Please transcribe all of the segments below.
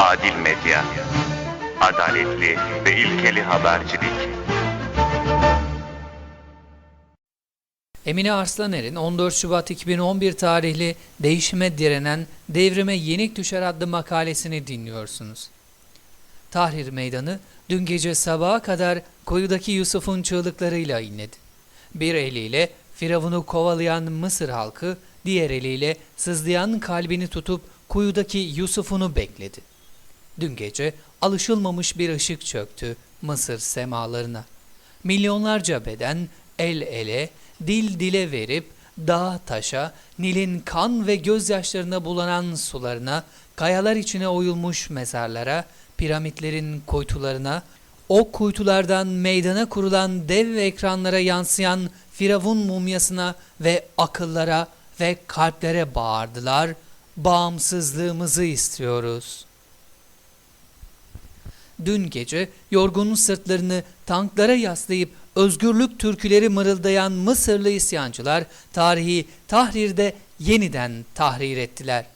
Adil Medya. Adaletli ve ilkeli habercilik. Emine Arslaner'in 14 Şubat 2011 tarihli Değişime Direnen Devrime Yenik Düşer adlı makalesini dinliyorsunuz. Tahrir Meydanı dün gece sabaha kadar koyudaki Yusuf'un çığlıklarıyla inledi. Bir eliyle Firavun'u kovalayan Mısır halkı, diğer eliyle sızlayan kalbini tutup kuyudaki Yusuf'unu bekledi. Dün gece alışılmamış bir ışık çöktü Mısır semalarına. Milyonlarca beden el ele, dil dile verip dağ taşa, Nil'in kan ve gözyaşlarına bulanan sularına, kayalar içine oyulmuş mezarlara, piramitlerin kuytularına, o kuytulardan meydana kurulan dev ekranlara yansıyan Firavun mumyasına ve akıllara ve kalplere bağırdılar. Bağımsızlığımızı istiyoruz.'' Dün gece yorgun sırtlarını tanklara yaslayıp özgürlük türküleri mırıldayan Mısırlı isyancılar tarihi Tahrir'de yeniden tahrir ettiler.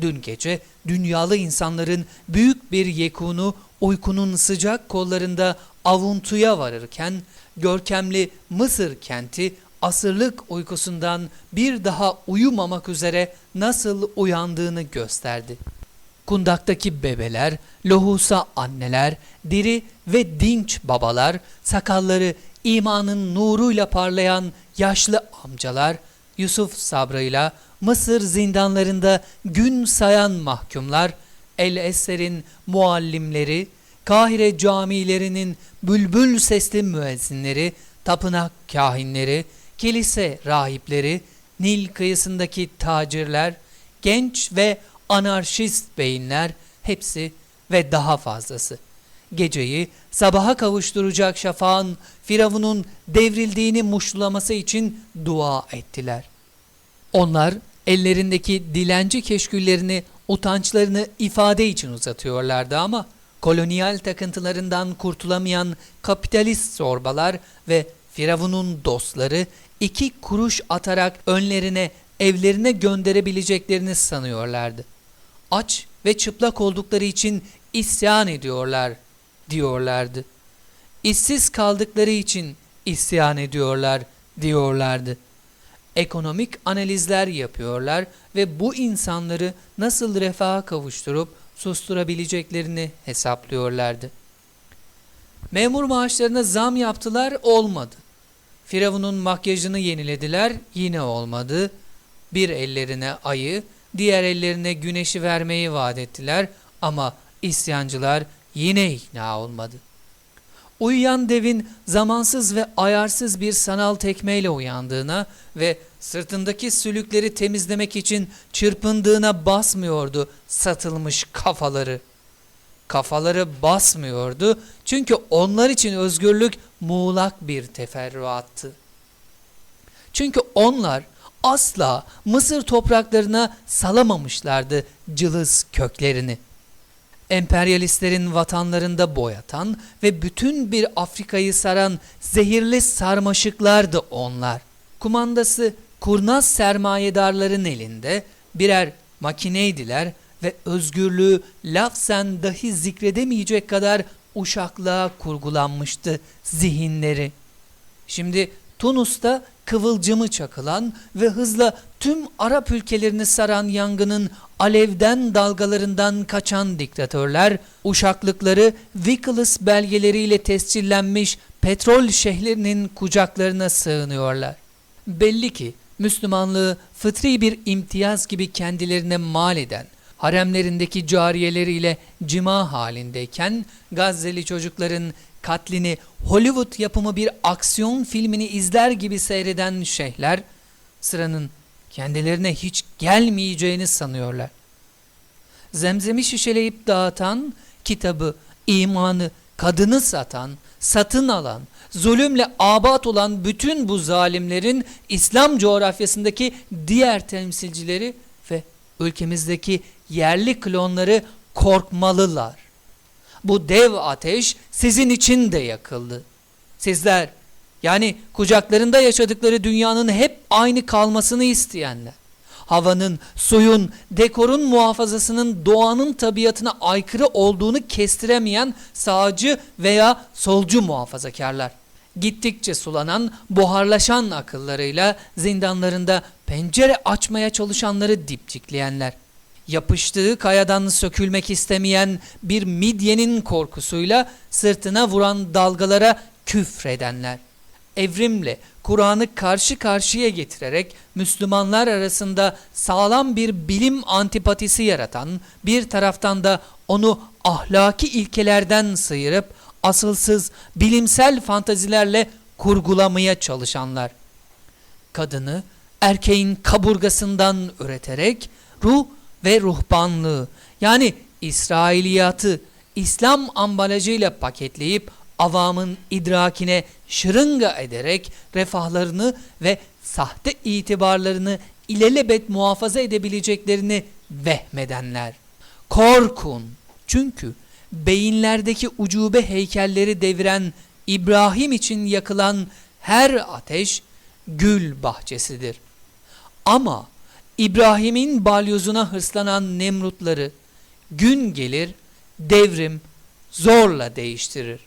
Dün gece dünyalı insanların büyük bir yekunu uykunun sıcak kollarında avuntuya varırken görkemli Mısır kenti asırlık uykusundan bir daha uyumamak üzere nasıl uyandığını gösterdi. Kundaktaki bebeler, lohusa anneler, diri ve dinç babalar, sakalları imanın nuruyla parlayan yaşlı amcalar, Yusuf sabrıyla Mısır zindanlarında gün sayan mahkumlar, El Eser'in muallimleri, Kahire camilerinin bülbül sesli müezzinleri, tapınak kahinleri, kilise rahipleri, Nil kıyısındaki tacirler, genç ve anarşist beyinler hepsi ve daha fazlası. Geceyi sabaha kavuşturacak şafağın Firavun'un devrildiğini muşlaması için dua ettiler. Onlar ellerindeki dilenci keşküllerini, utançlarını ifade için uzatıyorlardı ama kolonyal takıntılarından kurtulamayan kapitalist zorbalar ve Firavun'un dostları iki kuruş atarak önlerine evlerine gönderebileceklerini sanıyorlardı. Aç ve çıplak oldukları için isyan ediyorlar diyorlardı. İşsiz kaldıkları için isyan ediyorlar diyorlardı. Ekonomik analizler yapıyorlar ve bu insanları nasıl refaha kavuşturup susturabileceklerini hesaplıyorlardı. Memur maaşlarına zam yaptılar olmadı. Firavun'un makyajını yenilediler yine olmadı. Bir ellerine ayı, diğer ellerine güneşi vermeyi vaat ettiler ama isyancılar yine ikna olmadı. Uyuyan devin zamansız ve ayarsız bir sanal tekmeyle uyandığına ve sırtındaki sülükleri temizlemek için çırpındığına basmıyordu satılmış kafaları. Kafaları basmıyordu çünkü onlar için özgürlük muğlak bir teferruattı. Çünkü onlar asla Mısır topraklarına salamamışlardı cılız köklerini. Emperyalistlerin vatanlarında boyatan ve bütün bir Afrika'yı saran zehirli sarmaşıklardı onlar. Kumandası kurnaz sermayedarların elinde birer makineydiler ve özgürlüğü lafzen dahi zikredemeyecek kadar uşaklığa kurgulanmıştı zihinleri. Şimdi Tunus'ta kıvılcımı çakılan ve hızla tüm Arap ülkelerini saran yangının alevden dalgalarından kaçan diktatörler, uşaklıkları Wikileaks belgeleriyle tescillenmiş petrol şehirlerinin kucaklarına sığınıyorlar. Belli ki Müslümanlığı fıtri bir imtiyaz gibi kendilerine mal eden, haremlerindeki cariyeleriyle cima halindeyken Gazze'li çocukların katlini Hollywood yapımı bir aksiyon filmini izler gibi seyreden şeyhler sıranın kendilerine hiç gelmeyeceğini sanıyorlar. Zemzemi şişeleyip dağıtan, kitabı, imanı, kadını satan, satın alan, zulümle abat olan bütün bu zalimlerin İslam coğrafyasındaki diğer temsilcileri ve ülkemizdeki yerli klonları korkmalılar. Bu dev ateş sizin için de yakıldı. Sizler yani kucaklarında yaşadıkları dünyanın hep aynı kalmasını isteyenler, havanın, suyun, dekorun muhafazasının doğanın tabiatına aykırı olduğunu kestiremeyen sağcı veya solcu muhafazakarlar. Gittikçe sulanan, buharlaşan akıllarıyla zindanlarında pencere açmaya çalışanları dipçikleyenler. Yapıştığı kayadan sökülmek istemeyen bir midyenin korkusuyla sırtına vuran dalgalara küfredenler. Evrimle Kur'an'ı karşı karşıya getirerek Müslümanlar arasında sağlam bir bilim antipatisi yaratan, bir taraftan da onu ahlaki ilkelerden sıyırıp asılsız bilimsel fantazilerle kurgulamaya çalışanlar kadını erkeğin kaburgasından üreterek ruh ve ruhbanlığı yani İsrailiyatı İslam ambalajıyla paketleyip avamın idrakine şırınga ederek refahlarını ve sahte itibarlarını ilelebet muhafaza edebileceklerini vehmedenler. Korkun çünkü beyinlerdeki ucube heykelleri deviren İbrahim için yakılan her ateş gül bahçesidir. Ama İbrahim'in balyozuna hırslanan Nemrutları gün gelir devrim zorla değiştirir.